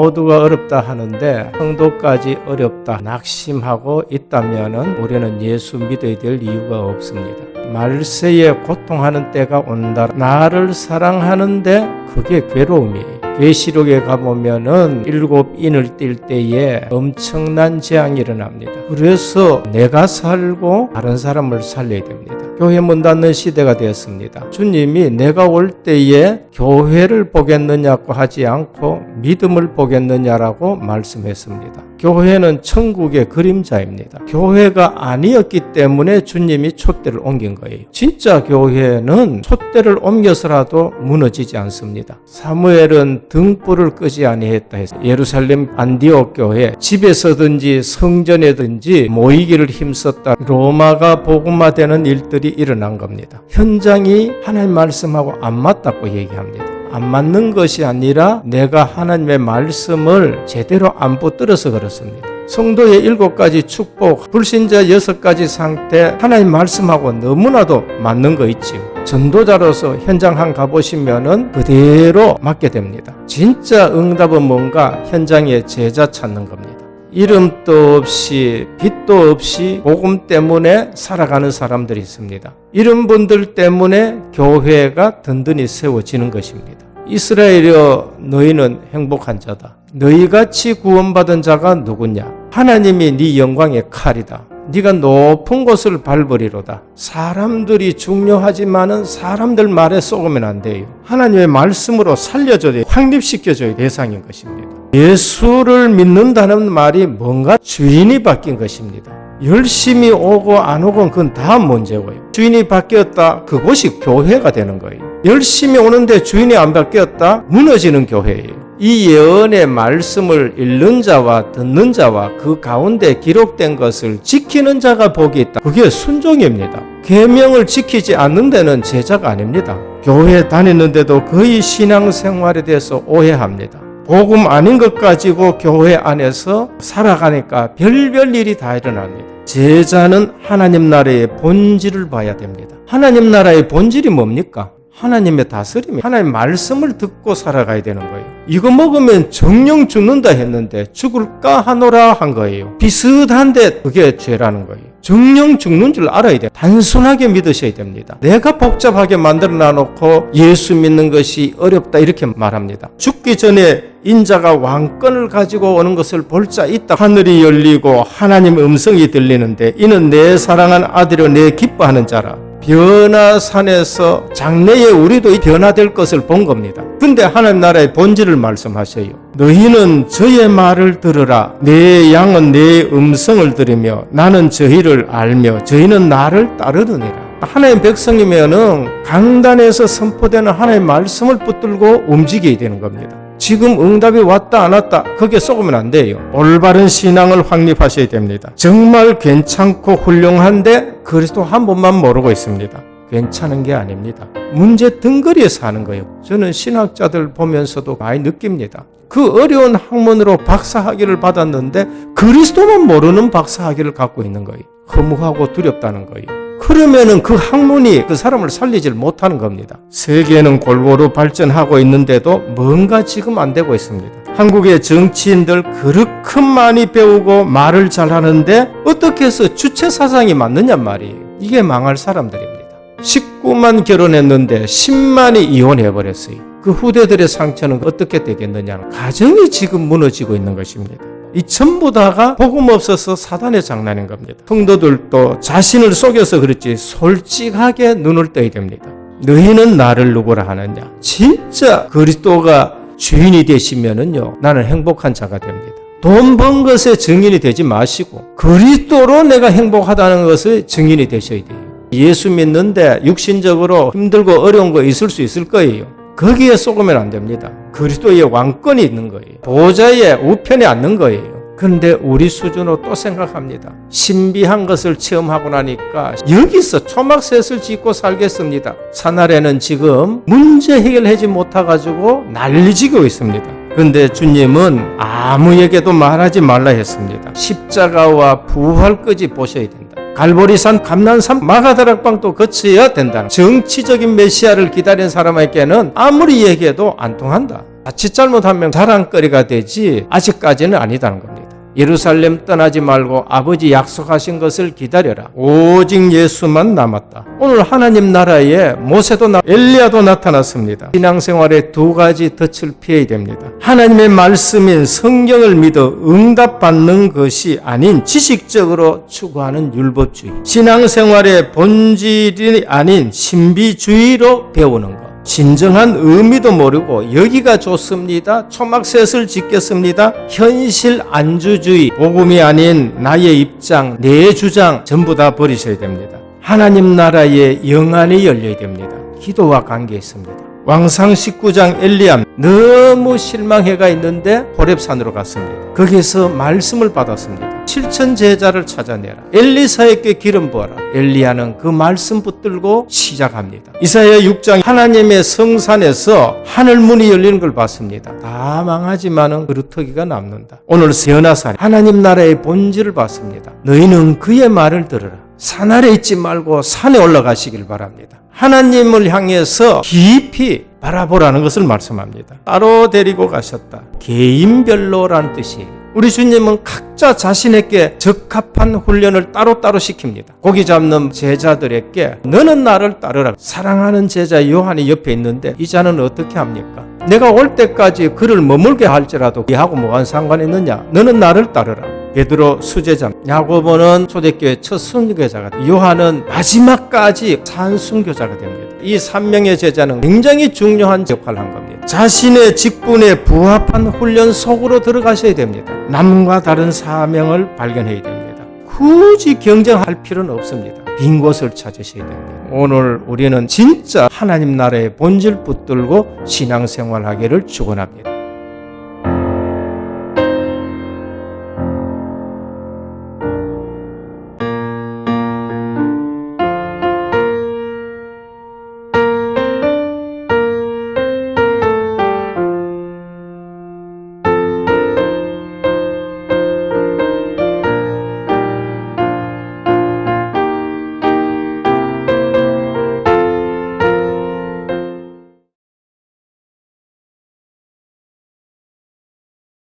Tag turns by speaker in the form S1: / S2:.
S1: 모두가 어렵다 하는데 성도까지 어렵다 낙심하고 있다면은 우리는 예수 믿어야 될 이유가 없습니다. 말세에 고통하는 때가 온다. 나를 사랑하는데 그게 괴로움이에요. 계시록에 가보면은 일곱 인을 띌 때에 엄청난 재앙이 일어납니다. 그래서 내가 살고 다른 사람을 살려야 됩니다. 교회 문 닫는 시대가 되었습니다. 주님이 내가 올 때에 교회를 보겠느냐고 하지 않고 믿음을 보겠느냐라고 말씀했습니다. 교회는 천국의 그림자입니다. 교회가 아니었기 때문에 주님이 촛대를 옮긴 거예요. 진짜 교회는 촛대를 옮겨서라도 무너지지 않습니다. 사무엘은 등불을 끄지 아니했다 해서 예루살렘 안디옥 교회 집에서든지 성전에든지 모이기를 힘썼다. 로마가 복음화되는 일들이 일어난 겁니다. 현장이 하나님 말씀하고 안 맞다고 얘기합니다. 안 맞는 것이 아니라 내가 하나님의 말씀을 제대로 안 붙들어서 그렇습니다. 성도의 일곱 가지 축복, 불신자 여섯 가지 상태, 하나님 말씀하고 너무나도 맞는 거 있지요. 전도자로서 현장 한 가보시면은 그대로 맞게 됩니다. 진짜 응답은 뭔가 현장에 제자 찾는 겁니다. 이름도 없이 빛도 없이 복음 때문에 살아가는 사람들이 있습니다. 이런 분들 때문에 교회가 든든히 세워지는 것입니다. 이스라엘여 너희는 행복한 자다. 너희 같이 구원받은 자가 누구냐? 하나님이 네 영광의 칼이다. 네가 높은 곳을 밟으리로다. 사람들이 중요하지만은 사람들 말에 쏘으면 안 돼요. 하나님의 말씀으로 살려줘야 돼. 확립시켜줘야 대상인 것입니다. 예수를 믿는다는 말이 뭔가 주인이 바뀐 것입니다. 열심히 오고 안 오고 그건 다 문제고요. 주인이 바뀌었다. 그곳이 교회가 되는 거예요. 열심히 오는데 주인이 안 바뀌었다. 무너지는 교회예요. 이 예언의 말씀을 읽는 자와 듣는 자와 그 가운데 기록된 것을 지키는 자가 복이 있다. 그게 순종입니다. 계명을 지키지 않는 데는 제자가 아닙니다. 교회 다니는데도 거의 신앙생활에 대해서 오해합니다. 복음 아닌 것 가지고 교회 안에서 살아가니까 별별 일이 다 일어납니다. 제자는 하나님 나라의 본질을 봐야 됩니다. 하나님 나라의 본질이 뭡니까? 하나님의 다스림이 하나님 말씀을 듣고 살아가야 되는 거예요. 이거 먹으면 정령 죽는다 했는데 죽을까 하노라 한 거예요. 비슷한데 그게 죄라는 거예요. 정령 죽는 줄 알아야 돼. 단순하게 믿으셔야 됩니다. 내가 복잡하게 만들어 놔놓고 예수 믿는 것이 어렵다 이렇게 말합니다. 죽기 전에 인자가 왕권을 가지고 오는 것을 볼 자 있다. 하늘이 열리고 하나님 음성이 들리는데 이는 내 사랑한 아들이요 내 기뻐하는 자라. 변화산에서 장래에 우리도 변화될 것을 본 겁니다. 근데 하나님 나라의 본질을 말씀하셔요. 너희는 저의 말을 들으라. 내 양은 내 음성을 들으며 나는 저희를 알며 저희는 나를 따르느니라. 하나님 백성이면은 강단에서 선포되는 하나님의 말씀을 붙들고 움직여야 되는 겁니다. 지금 응답이 왔다 안 왔다 거기에 쏘으면 안 돼요. 올바른 신앙을 확립하셔야 됩니다. 정말 괜찮고 훌륭한데 그리스도 한 번만 모르고 있습니다. 괜찮은 게 아닙니다. 문제 덩거리에 사는 거예요. 저는 신학자들 보면서도 많이 느낍니다. 그 어려운 학문으로 박사학위를 받았는데 그리스도만 모르는 박사학위를 갖고 있는 거예요. 허무하고 두렵다는 거예요. 그러면은 그 학문이 그 사람을 살리질 못하는 겁니다. 세계는 골고루 발전하고 있는데도 뭔가 지금 안 되고 있습니다. 한국의 정치인들 그렇게 많이 배우고 말을 잘하는데 어떻게 해서 주체 사상이 맞느냐 말이에요. 이게 망할 사람들입니다. 19만 결혼했는데 10만이 이혼해버렸어요. 그 후대들의 상처는 어떻게 되겠느냐는 가정이 지금 무너지고 있는 것입니다. 이 전부 다가 복음 없어서 사단의 장난인 겁니다. 성도들도 자신을 속여서 그렇지 솔직하게 눈을 떠야 됩니다. 너희는 나를 누구라 하느냐? 진짜 그리스도가 주인이 되시면은요, 나는 행복한 자가 됩니다. 돈 번 것의 증인이 되지 마시고 그리스도로 내가 행복하다는 것의 증인이 되셔야 돼요. 예수 믿는데 육신적으로 힘들고 어려운 거 있을 수 있을 거예요. 거기에 쏘으면 안 됩니다. 그리스도의 왕권이 있는 거예요. 보좌의 우편에 앉는 거예요. 근데 우리 수준으로 또 생각합니다. 신비한 것을 체험하고 나니까 여기서 초막셋을 짓고 살겠습니다. 사날에는 지금 문제 해결하지 못해가지고 난리지고 있습니다. 근데 주님은 아무에게도 말하지 말라 했습니다. 십자가와 부활까지 보셔야 된다. 갈보리산 감난산 마가다락방도 거쳐야 된다는 정치적인 메시아를 기다린 사람에게는 아무리 얘기해도 안 통한다. 자칫 잘못하면 자랑거리가 되지 아직까지는 아니다는 겁니다. 예루살렘 떠나지 말고 아버지 약속하신 것을 기다려라. 오직 예수만 남았다. 오늘 하나님 나라에 모세도 나, 엘리야도 나타났습니다. 신앙생활에 두 가지 덫을 피해야 됩니다. 하나님의 말씀인 성경을 믿어 응답받는 것이 아닌 지식적으로 추구하는 율법주의. 신앙생활의 본질이 아닌 신비주의로 배우는 것. 진정한 의미도 모르고 여기가 좋습니다. 초막셋을 짓겠습니다. 현실 안주주의, 복음이 아닌 나의 입장, 내 주장 전부 다 버리셔야 됩니다. 하나님 나라에 영안이 열려야 됩니다. 기도와 관계 있습니다. 왕상 19장 엘리암 너무 실망해가 있는데 호렙산으로 갔습니다. 거기서 말씀을 받았습니다. 7천 제자를 찾아내라. 엘리사에게 기름 부어라. 엘리야는 그 말씀 붙들고 시작합니다. 이사야 6장 하나님의 성산에서 하늘 문이 열리는 걸 봤습니다. 다 망하지만은 그루터기가 남는다. 오늘 세어나산 하나님 나라의 본질을 봤습니다. 너희는 그의 말을 들으라. 산 아래 있지 말고 산에 올라가시길 바랍니다. 하나님을 향해서 깊이 바라보라는 것을 말씀합니다. 따로 데리고 가셨다. 개인별로라는 뜻이에요. 우리 주님은 각자 자신에게 적합한 훈련을 따로따로 시킵니다. 고기 잡는 제자들에게 너는 나를 따르라. 사랑하는 제자 요한이 옆에 있는데 이 자는 어떻게 합니까? 내가 올 때까지 그를 머물게 할지라도 이하고 뭐가 상관이 있느냐? 너는 나를 따르라. 베드로 수제자, 야고보는 초대교회 첫 순교자가 돼. 요한은 마지막까지 산순교자가 됩니다. 이 3명의 제자는 굉장히 중요한 역할을 한 겁니다. 자신의 직분에 부합한 훈련 속으로 들어가셔야 됩니다. 남과 다른 사명을 발견해야 됩니다. 굳이 경쟁할 필요는 없습니다. 빈 곳을 찾으셔야 됩니다. 오늘 우리는 진짜 하나님 나라의 본질 붙들고 신앙생활하기를 축원합니다.